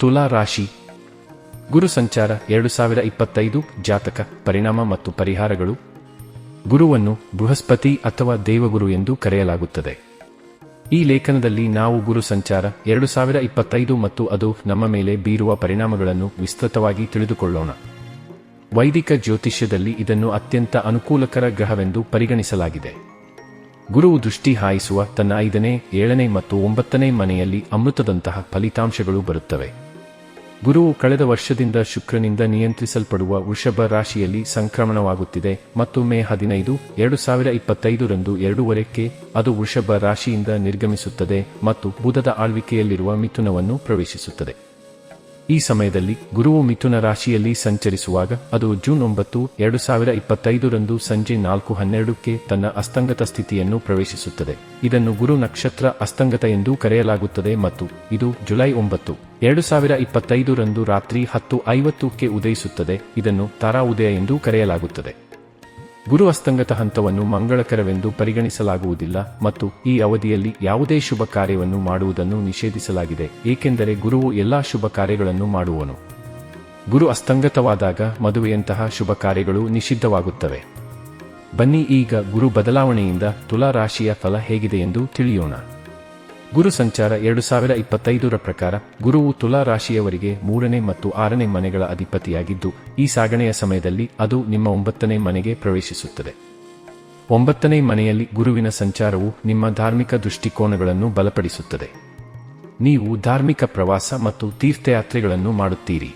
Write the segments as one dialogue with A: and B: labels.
A: ತುಲಾ ರಾಶಿ. ಗುರು ಸಂಚಾರ ಎರಡು ಸಾವಿರ ಇಪ್ಪತ್ತೈದು ಜಾತಕ, ಪರಿಣಾಮ ಮತ್ತು ಪರಿಹಾರಗಳು. ಗುರುವನ್ನು ಬೃಹಸ್ಪತಿ ಅಥವಾ ದೇವಗುರು ಎಂದು ಕರೆಯಲಾಗುತ್ತದೆ. ಈ ಲೇಖನದಲ್ಲಿ ನಾವು ಗುರು ಸಂಚಾರ ಎರಡು ಸಾವಿರ ಇಪ್ಪತ್ತೈದು ಮತ್ತು ಅದು ನಮ್ಮ ಮೇಲೆ ಬೀರುವ ಪರಿಣಾಮಗಳನ್ನು ವಿಸ್ತೃತವಾಗಿ ತಿಳಿದುಕೊಳ್ಳೋಣ. ವೈದಿಕ ಜ್ಯೋತಿಷ್ಯದಲ್ಲಿ ಇದನ್ನು ಅತ್ಯಂತ ಅನುಕೂಲಕರ ಗ್ರಹವೆಂದು ಪರಿಗಣಿಸಲಾಗಿದೆ. ಗುರುವು ದೃಷ್ಟಿ ಹಾಯಿಸುವ ತನ್ನ ಐದನೇ, ಏಳನೇ ಮತ್ತು ಒಂಬತ್ತನೇ ಮನೆಯಲ್ಲಿ ಅಮೃತದಂತಹ ಫಲಿತಾಂಶಗಳು ಬರುತ್ತವೆ. ಗುರುವು ಕಳೆದ ವರ್ಷದಿಂದ ಶುಕ್ರನಿಂದ ನಿಯಂತ್ರಿಸಲ್ಪಡುವ ವೃಷಭ ರಾಶಿಯಲ್ಲಿ ಸಂಕ್ರಮಣವಾಗುತ್ತಿದೆ ಮತ್ತು ಮೇ ಹದಿನೈದು, ಎರಡು ಸಾವಿರ ಇಪ್ಪತ್ತೈದರಂದು ಎರಡೂವರೆಕ್ಕೆ ಅದು ವೃಷಭ ರಾಶಿಯಿಂದ ನಿರ್ಗಮಿಸುತ್ತದೆ ಮತ್ತು ಬುಧದ ಆಳ್ವಿಕೆಯಲ್ಲಿರುವ ಮಿಥುನವನ್ನು ಪ್ರವೇಶಿಸುತ್ತದೆ. ಈ ಸಮಯದಲ್ಲಿ ಗುರುವು ಮಿಥುನ ರಾಶಿಯಲ್ಲಿ ಸಂಚರಿಸುವಾಗ ಅದು ಜೂನ್ ಒಂಬತ್ತು, ಎರಡು ಸಾವಿರ ಇಪ್ಪತ್ತೈದರಂದು ಸಂಜೆ ನಾಲ್ಕು ಹನ್ನೆರಡಕ್ಕೆ ತನ್ನ ಅಸ್ತಂಗತ ಸ್ಥಿತಿಯನ್ನು ಪ್ರವೇಶಿಸುತ್ತದೆ. ಇದನ್ನು ಗುರು ನಕ್ಷತ್ರ ಅಸ್ತಂಗತ ಎಂದೂ ಕರೆಯಲಾಗುತ್ತದೆ ಮತ್ತು ಇದು ಜುಲೈ ಒಂಬತ್ತು, ಎರಡು ಸಾವಿರ ಇಪ್ಪತ್ತೈದರಂದು ರಾತ್ರಿ ಹತ್ತು ಐವತ್ತಕ್ಕೆ ಉದಯಿಸುತ್ತದೆ. ಇದನ್ನು ತಾರಾ ಉದಯ ಎಂದೂ ಕರೆಯಲಾಗುತ್ತದೆ. ಗುರು ಅಸ್ತಂಗತ ಹಂತವನ್ನು ಮಂಗಳಕರವೆಂದು ಪರಿಗಣಿಸಲಾಗುವುದಿಲ್ಲ ಮತ್ತು ಈ ಅವಧಿಯಲ್ಲಿ ಯಾವುದೇ ಶುಭ ಕಾರ್ಯವನ್ನು ಮಾಡುವುದನ್ನು ನಿಷೇಧಿಸಲಾಗಿದೆ, ಏಕೆಂದರೆ ಗುರುವು ಎಲ್ಲಾ ಶುಭ ಕಾರ್ಯಗಳನ್ನು ಮಾಡುವನು. ಗುರು ಅಸ್ತಂಗತವಾದಾಗ ಮದುವೆಯಂತಹ ಶುಭ ಕಾರ್ಯಗಳು ನಿಷಿದ್ಧವಾಗುತ್ತವೆ. ಬನ್ನಿ ಈಗ ಗುರು ಬದಲಾವಣೆಯಿಂದ ತುಲಾ ರಾಶಿಯ ಫಲ ಹೇಗಿದೆ ಎಂದು ತಿಳಿಯೋಣ. ಗುರು ಸಂಚಾರ ಎರಡು ಸಾವಿರ ಇಪ್ಪತ್ತೈದರ ಪ್ರಕಾರ, ಗುರುವು ತುಲಾ ರಾಶಿಯವರಿಗೆ ಮೂರನೇ ಮತ್ತು ಆರನೇ ಮನೆಗಳ ಅಧಿಪತಿಯಾಗಿದ್ದು, ಈ ಸಾಗಣೆಯ ಸಮಯದಲ್ಲಿ ಅದು ನಿಮ್ಮ ಒಂಬತ್ತನೇ ಮನೆಗೆ ಪ್ರವೇಶಿಸುತ್ತದೆ. ಒಂಬತ್ತನೇ ಮನೆಯಲ್ಲಿ ಗುರುವಿನ ಸಂಚಾರವು ನಿಮ್ಮ ಧಾರ್ಮಿಕ ದೃಷ್ಟಿಕೋನಗಳನ್ನು ಬಲಪಡಿಸುತ್ತದೆ. ನೀವು ಧಾರ್ಮಿಕ ಪ್ರವಾಸ ಮತ್ತು ತೀರ್ಥಯಾತ್ರೆಗಳನ್ನು ಮಾಡುತ್ತೀರಿ.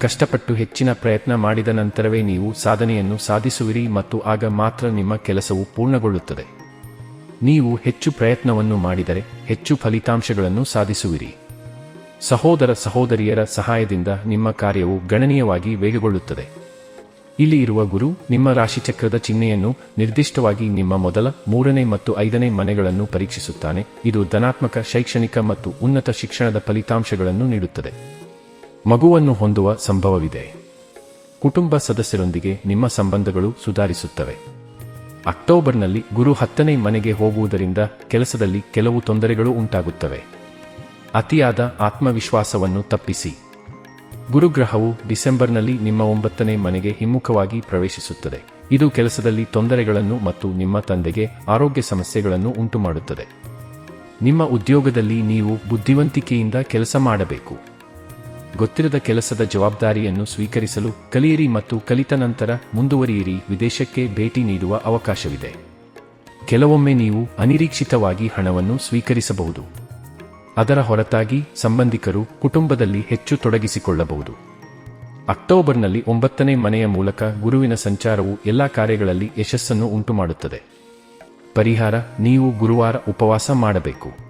A: ಕಷ್ಟಪಟ್ಟು ಹೆಚ್ಚಿನ ಪ್ರಯತ್ನ ಮಾಡಿದ ನಂತರವೇ ನೀವು ಸಾಧನೆಯನ್ನು ಸಾಧಿಸುವಿರಿ ಮತ್ತು ಆಗ ಮಾತ್ರ ನಿಮ್ಮ ಕೆಲಸವು ಪೂರ್ಣಗೊಳ್ಳುತ್ತದೆ. ನೀವು ಹೆಚ್ಚು ಪ್ರಯತ್ನವನ್ನು ಮಾಡಿದರೆ ಹೆಚ್ಚು ಫಲಿತಾಂಶಗಳನ್ನು ಸಾಧಿಸುವಿರಿ. ಸಹೋದರ ಸಹೋದರಿಯರ ಸಹಾಯದಿಂದ ನಿಮ್ಮ ಕಾರ್ಯವು ಗಣನೀಯವಾಗಿ ವೇಗಗೊಳ್ಳುತ್ತದೆ. ಇಲ್ಲಿ ಇರುವ ಗುರು ನಿಮ್ಮ ರಾಶಿಚಕ್ರದ ಚಿಹ್ನೆಯನ್ನು ನಿರ್ದಿಷ್ಟವಾಗಿ ನಿಮ್ಮ ಮೊದಲ, ಮೂರನೇ ಮತ್ತು ಐದನೇ ಮನೆಗಳನ್ನು ಪರೀಕ್ಷಿಸುತ್ತಾನೆ. ಇದು ಧನಾತ್ಮಕ, ಶೈಕ್ಷಣಿಕ ಮತ್ತು ಉನ್ನತ ಶಿಕ್ಷಣದ ಫಲಿತಾಂಶಗಳನ್ನು ನೀಡುತ್ತದೆ. ಮಗುವನ್ನು ಹೊಂದುವ ಸಂಭವವಿದೆ. ಕುಟುಂಬ ಸದಸ್ಯರೊಂದಿಗೆ ನಿಮ್ಮ ಸಂಬಂಧಗಳು ಸುಧಾರಿಸುತ್ತವೆ. ಅಕ್ಟೋಬರ್ನಲ್ಲಿ ಗುರು ಹತ್ತನೇ ಮನೆಗೆ ಹೋಗುವುದರಿಂದ ಕೆಲಸದಲ್ಲಿ ಕೆಲವು ತೊಂದರೆಗಳು ಉಂಟಾಗುತ್ತವೆ. ಅತಿಯಾದ ಆತ್ಮವಿಶ್ವಾಸವನ್ನು ತಪ್ಪಿಸಿ. ಗುರುಗ್ರಹವು ಡಿಸೆಂಬರ್ನಲ್ಲಿ ನಿಮ್ಮ ಒಂಬತ್ತನೇ ಮನೆಗೆ ಹಿಮ್ಮುಖವಾಗಿ ಪ್ರವೇಶಿಸುತ್ತದೆ. ಇದು ಕೆಲಸದಲ್ಲಿ ತೊಂದರೆಗಳನ್ನು ಮತ್ತು ನಿಮ್ಮ ತಂದೆಗೆ ಆರೋಗ್ಯ ಸಮಸ್ಯೆಗಳನ್ನು ಉಂಟುಮಾಡುತ್ತದೆ. ನಿಮ್ಮ ಉದ್ಯೋಗದಲ್ಲಿ ನೀವು ಬುದ್ಧಿವಂತಿಕೆಯಿಂದ ಕೆಲಸ ಮಾಡಬೇಕು. ಗೊತ್ತಿರದ ಕೆಲಸದ ಜವಾಬ್ದಾರಿಯನ್ನು ಸ್ವೀಕರಿಸಲು ಕಲಿಯಿರಿ ಮತ್ತು ಕಲಿತ ನಂತರ ಮುಂದುವರಿಯಿರಿ, ವಿದೇಶಕ್ಕೆ ಭೇಟಿ ನೀಡುವ ಅವಕಾಶವಿದೆ. ಕೆಲವೊಮ್ಮೆ ನೀವು ಅನಿರೀಕ್ಷಿತವಾಗಿ ಹಣವನ್ನು ಸ್ವೀಕರಿಸಬಹುದು. ಅದರ ಹೊರತಾಗಿ ಸಂಬಂಧಿಕರು ಕುಟುಂಬದಲ್ಲಿ ಹೆಚ್ಚು ತೊಡಗಿಸಿಕೊಳ್ಳಬಹುದು. ಅಕ್ಟೋಬರ್ನಲ್ಲಿ ಒಂಬತ್ತನೇ ಮನೆಯ ಮೂಲಕ ಗುರುವಿನ ಸಂಚಾರವು ಎಲ್ಲಾ ಕಾರ್ಯಗಳಲ್ಲಿ ಯಶಸ್ಸನ್ನು ಉಂಟುಮಾಡುತ್ತದೆ. ಪರಿಹಾರ, ನೀವು ಗುರುವಾರ ಉಪವಾಸ ಮಾಡಬೇಕು.